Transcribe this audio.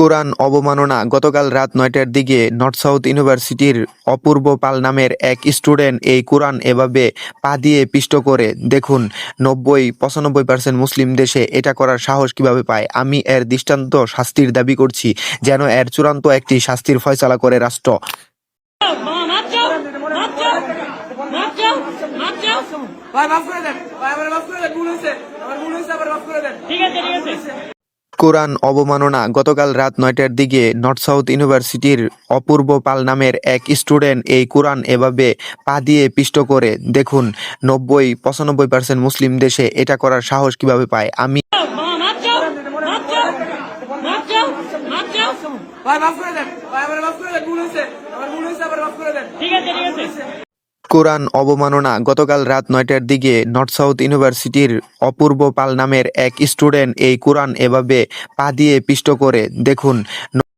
কোরআন অবমাননা গতকাল রাত নয়টার দিকে নর্থ সাউথ ইউনিভার্সিটির অপূর্ব পাল নামের এক স্টুডেন্ট এই কোরআন এভাবে পা দিয়ে পিষ্ট করে। দেখুন নব্বই পঁচানব্বই পার্সেন্ট মুসলিম দেশে এটা করার সাহস কীভাবে পায়? আমি এর দৃষ্টান্ত শাস্তির দাবি করছি যেন এর চূড়ান্ত একটি শাস্তির ফয়সালা করে রাষ্ট্র। মামা মাপ যাও মাপ যাও মাপ যাও মাপ যাও ভাই মাফ করে দেন। ভাই আমার মাফ করে দেন। ভুল হয়েছে। আমার ভুল হয়েছে আবার মাফ করে দেন। ঠিক আছে ঠিক আছে। কোরআন অবমাননা গতকাল রাত নয়টার দিকে নর্থ সাউথ ইউনিভার্সিটির অপূর্ব পাল নামের এক স্টুডেন্ট এই কোরআন এভাবে পা দিয়ে পিষ্ট করে। দেখুন নব্বই পঁচানব্বই পার্সেন্ট মুসলিম দেশে এটা করার সাহস কীভাবে পায়? আমি ঠিক আছে ঠিক আছে। কোরআন অবমাননা গতকাল রাত নয়টার দিকে নর্থ সাউথ ইউনিভার্সিটির অপূর্ব পাল নামের এক স্টুডেন্ট এই কোরআন এভাবে পা দিয়ে পিষ্ট করে। দেখুন